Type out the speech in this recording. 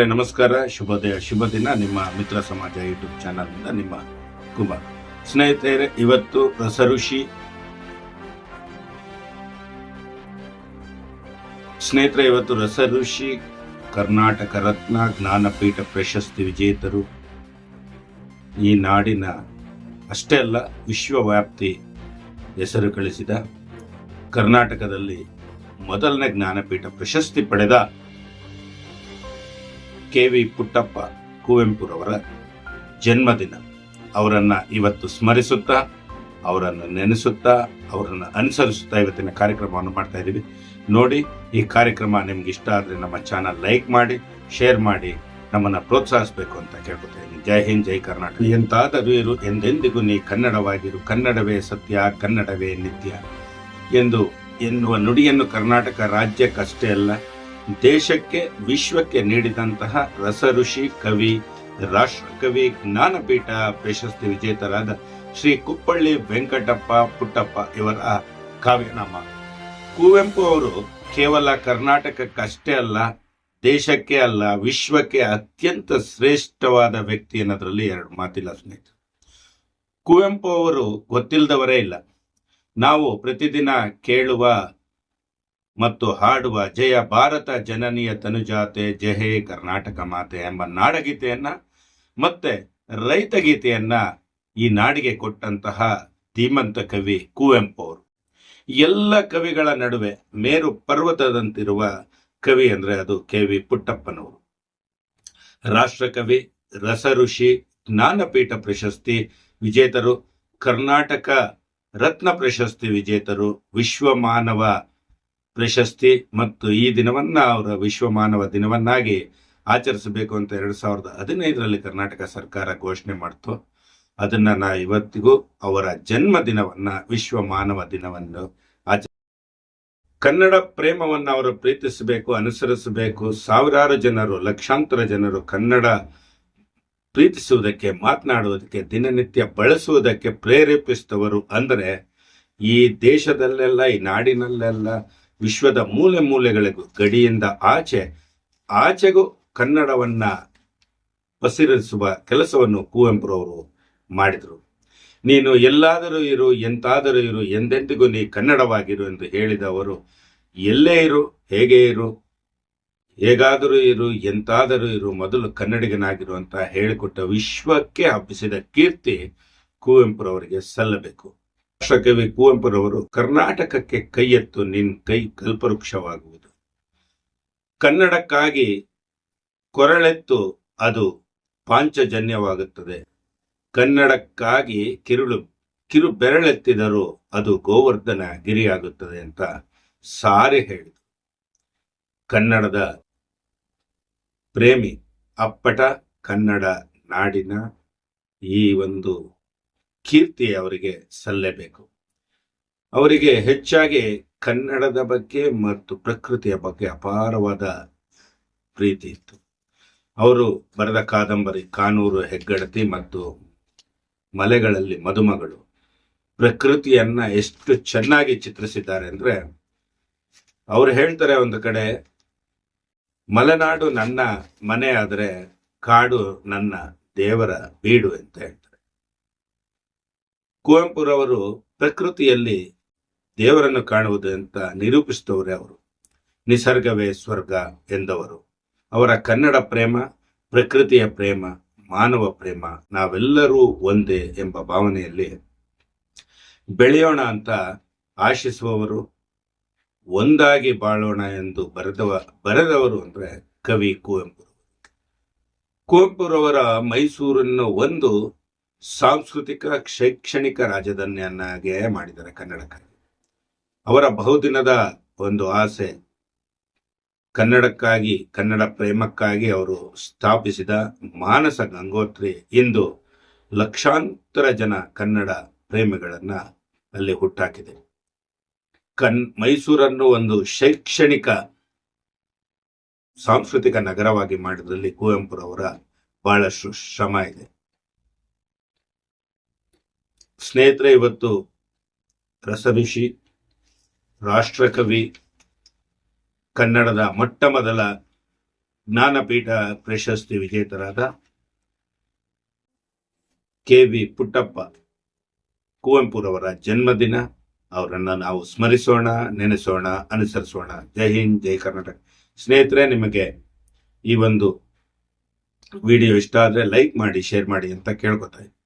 ನಮಸ್ಕಾರ. ಶುಭೋದಯ. ಶುಭ ದಿನ ನಿಮ್ಮ ಮಿತ್ರ ಸಮಾಜ ಯೂಟ್ಯೂಬ್ ಚಾನಲ್ನಿಂದ ನಿಮ್ಮ ಕುಮಾರ್ ಸ್ನೇಹಿತರೆ, ಇವತ್ತು ರಸಋಷಿ ಸ್ನೇಹಿತರೆ, ಇವತ್ತು ರಸಋಷಿ ಕರ್ನಾಟಕ ರತ್ನ, ಜ್ಞಾನಪೀಠ ಪ್ರಶಸ್ತಿ ವಿಜೇತರು. ಈ ನಾಡಿನ ಅಷ್ಟೇ ಅಲ್ಲ, ವಿಶ್ವವ್ಯಾಪ್ತಿ ಹೆಸರು ಗಳಿಸಿದ ಕರ್ನಾಟಕದಲ್ಲಿ ಮೊದಲನೇ ಜ್ಞಾನಪೀಠ ಪ್ರಶಸ್ತಿ ಪಡೆದ ಕೆ ವಿ ಪುಟ್ಟಪ್ಪ ಕುವೆಂಪುರವರ ಜನ್ಮದಿನ. ಅವರನ್ನು ಇವತ್ತು ಸ್ಮರಿಸುತ್ತಾ, ಅವರನ್ನು ನೆನೆಸುತ್ತಾ, ಅವರನ್ನು ಅನುಸರಿಸುತ್ತಾ ಇವತ್ತಿನ ಕಾರ್ಯಕ್ರಮವನ್ನು ಮಾಡ್ತಾ ಇದ್ದೀವಿ. ನೋಡಿ, ಈ ಕಾರ್ಯಕ್ರಮ ನಿಮ್ಗೆ ಇಷ್ಟ ಆದರೆ ನಮ್ಮ ಚಾನಲ್ ಲೈಕ್ ಮಾಡಿ, ಶೇರ್ ಮಾಡಿ, ನಮ್ಮನ್ನು ಪ್ರೋತ್ಸಾಹಿಸಬೇಕು ಅಂತ ಕೇಳ್ಕೊತಾ ಇದ್ದೀನಿ ಜೈ ಹಿಂದ್, ಜೈ ಕರ್ನಾಟಕ. ಎಂತಾದರೂ ಇರು, ಎಂದೆಂದಿಗೂ ನೀ ಕನ್ನಡವಾಗಿರು, ಕನ್ನಡವೇ ಸತ್ಯ, ಕನ್ನಡವೇ ನಿತ್ಯ ಎಂದು ಎನ್ನುವ ನುಡಿಯನ್ನು ಕರ್ನಾಟಕ ರಾಜ್ಯಕ್ಕಷ್ಟೇ ಅಲ್ಲ ದೇಶಕ್ಕೆ, ವಿಶ್ವಕ್ಕೆ ನೀಡಿದಂತಹ ರಸಋಷಿ ಕವಿ, ರಾಷ್ಟ್ರಕವಿ, ಜ್ಞಾನಪೀಠ ಪ್ರಶಸ್ತಿ ವಿಜೇತರಾದ ಶ್ರೀ ಕುಪ್ಪಳ್ಳಿ ವೆಂಕಟಪ್ಪ ಪುಟ್ಟಪ್ಪ ಇವರ ಕಾವ್ಯನಾಮ. ಕುವೆಂಪು ಅವರು ಕೇವಲ ಕರ್ನಾಟಕಕ್ಕಷ್ಟೇ ಅಲ್ಲ, ದೇಶಕ್ಕೆ ಅಲ್ಲ, ವಿಶ್ವಕ್ಕೆ ಅತ್ಯಂತ ಶ್ರೇಷ್ಠವಾದ ವ್ಯಕ್ತಿ ಅನ್ನೋದ್ರಲ್ಲಿ ಎರಡು ಮಾತಿಲ್ಲ ಸ್ನೇಹಿತರು. ಕುವೆಂಪು ಅವರು ಗೊತ್ತಿಲ್ಲದವರೇ ಇಲ್ಲ. ನಾವು ಪ್ರತಿದಿನ ಕೇಳುವ ಮತ್ತು ಹಾಡುವ ಜಯ ಭಾರತ ಜನನಿಯ ತನುಜಾತೆ ಜಯೇ ಕರ್ನಾಟಕ ಮಾತೆ ಎಂಬ ನಾಡಗೀತೆಯನ್ನ ಮತ್ತೆ ರೈತ ಗೀತೆಯನ್ನ ಈ ನಾಡಿಗೆ ಕೊಟ್ಟಂತಹ ಧೀಮಂತ ಕವಿ ಕುವೆಂಪು ಅವರು. ಎಲ್ಲ ಕವಿಗಳ ನಡುವೆ ಮೇರು ಪರ್ವತದಂತಿರುವ ಕವಿ ಅಂದ್ರೆ ಅದು ಕೆ ವಿ ಪುಟ್ಟಪ್ಪನವರು. ರಾಷ್ಟ್ರಕವಿ, ರಸಋಷಿ, ಜ್ಞಾನಪೀಠ ಪ್ರಶಸ್ತಿ ವಿಜೇತರು, ಕರ್ನಾಟಕ ರತ್ನ ಪ್ರಶಸ್ತಿ ವಿಜೇತರು, ವಿಶ್ವ ಮಾನವ ಪ್ರಶಸ್ತಿ ಮತ್ತು ಈ ದಿನವನ್ನ ಅವರ ವಿಶ್ವ ಮಾನವ ದಿನವನ್ನಾಗಿ ಆಚರಿಸಬೇಕು ಅಂತ ಎರಡ್ ಸಾವಿರದ ಹದಿನೈದರಲ್ಲಿ ಕರ್ನಾಟಕ ಸರ್ಕಾರ ಘೋಷಣೆ ಮಾಡ್ತು. ಅದನ್ನ ನಾ ಇವತ್ತಿಗೂ ಅವರ ಜನ್ಮ ದಿನವನ್ನ, ವಿಶ್ವ ಮಾನವ ದಿನವನ್ನು ಆಚ ಕನ್ನಡ ಪ್ರೇಮವನ್ನು ಅವರು ಪ್ರೀತಿಸಬೇಕು, ಅನುಸರಿಸಬೇಕು. ಸಾವಿರಾರು ಜನರು, ಲಕ್ಷಾಂತರ ಜನರು ಕನ್ನಡ ಪ್ರೀತಿಸುವುದಕ್ಕೆ, ಮಾತನಾಡುವುದಕ್ಕೆ, ದಿನನಿತ್ಯ ಬಳಸುವುದಕ್ಕೆ ಪ್ರೇರೇಪಿಸಿದವರು. ಅಂದರೆ ಈ ದೇಶದಲ್ಲೆಲ್ಲ, ಈ ನಾಡಿನಲ್ಲೆಲ್ಲ ವಿಶ್ವದ ಮೂಲೆ ಮೂಲೆಗಳಿಗೂ ಗಡಿಯಿಂದ ಆಚೆ, ಆಚೆಗೂ ಕನ್ನಡವನ್ನ ಪಸಿರಿಸುವ ಕೆಲಸವನ್ನು ಕುವೆಂಪುರವರು ಮಾಡಿದರು. ನೀನು ಎಲ್ಲಾದರೂ ಇರು, ಎಂತಾದರೂ ಇರು, ಎಂದೆಂದಿಗೂ ನೀ ಕನ್ನಡವಾಗಿರು ಎಂದು ಹೇಳಿದವರು ಎಲ್ಲೇ ಇರು, ಹೇಗೆ ಇರು, ಹೇಗಾದರೂ ಇರು, ಎಂತಾದರೂ ಇರು, ಮೊದಲು ಕನ್ನಡಿಗನಾಗಿರು ಅಂತ ಹೇಳಿಕೊಟ್ಟ ವಿಶ್ವಕ್ಕೆ ಹಬ್ಬಿಸಿದ ಕೀರ್ತಿ ಕುವೆಂಪುರವರಿಗೆ ಸಲ್ಲಬೇಕು. ರಾಷ್ಟ್ರಕವಿ ಕುವೆಂಪುರವರು ಕರ್ನಾಟಕಕ್ಕೆ ಕೈ ಎತ್ತು ನಿನ್ ಕೈ ಕಲ್ಪವೃಕ್ಷವಾಗುವುದು. ಕನ್ನಡಕ್ಕಾಗಿ ಕೊರಳೆತ್ತು ಅದು ಪಾಂಚಜನ್ಯವಾಗುತ್ತದೆ. ಕನ್ನಡಕ್ಕಾಗಿ ಕಿರುಳು ಕಿರು ಬೆರಳೆತ್ತಿದರೂ ಅದು ಗೋವರ್ಧನ ಗಿರಿಯಾಗುತ್ತದೆ ಅಂತ ಸಾರಿ ಹೇಳಿದರು. ಕನ್ನಡದ ಪ್ರೇಮಿ, ಅಪ್ಪಟ ಕನ್ನಡ ನಾಡಿನ ಈ ಒಂದು ಕೀರ್ತಿ ಅವರಿಗೆ ಸಲ್ಲಬೇಕು. ಅವರಿಗೆ ಹೆಚ್ಚಾಗಿ ಕನ್ನಡದ ಬಗ್ಗೆ ಮತ್ತು ಪ್ರಕೃತಿಯ ಬಗ್ಗೆ ಅಪಾರವಾದ ಪ್ರೀತಿ ಇತ್ತು. ಅವರು ಬರೆದ ಕಾದಂಬರಿ ಕಾನೂರು, ಹೆಗ್ಗಡತಿ ಮತ್ತು ಮಲೆಗಳಲ್ಲಿ ಮದುಮಗಳು. ಪ್ರಕೃತಿಯನ್ನ ಎಷ್ಟು ಚೆನ್ನಾಗಿ ಚಿತ್ರಿಸಿದ್ದಾರೆ ಅಂದ್ರೆ, ಅವ್ರು ಹೇಳ್ತಾರೆ ಒಂದು ಕಡೆ, ಮಲೆನಾಡು ನನ್ನ ಮನೆ ಆದರೆ ಕಾಡು ನನ್ನ ದೇವರ ಬೀಡು ಅಂತ ಹೇಳ್ತಾರೆ. ಕುವೆಂಪುರವರು ಪ್ರಕೃತಿಯಲ್ಲಿ ದೇವರನ್ನು ಕಾಣುವುದು ಅಂತ ನಿರೂಪಿಸಿದವರೇ ಅವರು. ನಿಸರ್ಗವೇ ಸ್ವರ್ಗ ಎಂದವರು. ಅವರ ಕನ್ನಡ ಪ್ರೇಮ, ಪ್ರಕೃತಿಯ ಪ್ರೇಮ, ಮಾನವ ಪ್ರೇಮ ನಾವೆಲ್ಲರೂ ಒಂದೇ ಎಂಬ ಭಾವನೆಯಲ್ಲಿ ಬೆಳೆಯೋಣ ಅಂತ ಆಶಿಸುವವರು, ಒಂದಾಗಿ ಬಾಳೋಣ ಎಂದು ಬರೆದವ, ಬರೆದವರು ಅಂದ್ರೆ ಕವಿ ಕುವೆಂಪು ಕುವೆಂಪುರವರ ಮೈಸೂರನ್ನು ಒಂದು ಸಾಂಸ್ಕೃತಿಕ ಶೈಕ್ಷಣಿಕ ರಾಜಧಾನಿಯನ್ನಾಗೆ ಮಾಡಿದ್ದಾರೆ ಕನ್ನಡಕ್ಕಾಗಿ ಅವರ ಬಹುದಿನದ ಒಂದು ಆಸೆ ಕನ್ನಡಕ್ಕಾಗಿ, ಕನ್ನಡ ಪ್ರೇಮಕ್ಕಾಗಿ ಅವರು ಸ್ಥಾಪಿಸಿದ ಮಾನಸ ಗಂಗೋತ್ರಿ. ಇಂದು ಲಕ್ಷಾಂತರ ಜನ ಕನ್ನಡ ಪ್ರೇಮಿಗಳನ್ನ ಅಲ್ಲಿ ಹುಟ್ಟಾಕಿದೆ. ಕನ್ ಮೈಸೂರನ್ನು ಒಂದು ಶೈಕ್ಷಣಿಕ ಸಾಂಸ್ಕೃತಿಕ ನಗರವಾಗಿ ಮಾಡಿದ್ರಲ್ಲಿ ಕುವೆಂಪುರವರ ಬಹಳಷ್ಟು ಶ್ರಮ ಇದೆ. ಸ್ನೇಹಿತರೆ, ಇವತ್ತು ರಸಋಷಿ ರಾಷ್ಟ್ರಕವಿ, ಕನ್ನಡದ ಮೊಟ್ಟ ಮೊದಲ ಜ್ಞಾನಪೀಠ ಪ್ರಶಸ್ತಿ ವಿಜೇತರಾದ ಕೆ ವಿ ಪುಟ್ಟಪ್ಪ ಕುವೆಂಪುರವರ ಜನ್ಮದಿನ. ಅವರನ್ನ ನಾವು ಸ್ಮರಿಸೋಣ, ನೆನೆಸೋಣ, ಅನುಸರಿಸೋಣ. ಜೈ ಹಿಂದ್, ಜೈ ಕರ್ನಾಟಕ. ಸ್ನೇಹಿತರೆ, ನಿಮಗೆ ಈ ಒಂದು ವಿಡಿಯೋ ಇಷ್ಟ ಆದರೆ ಲೈಕ್ ಮಾಡಿ, ಶೇರ್ ಮಾಡಿ ಅಂತ ಕೇಳ್ಕೊತಾ ಇದ್ದೀನಿ.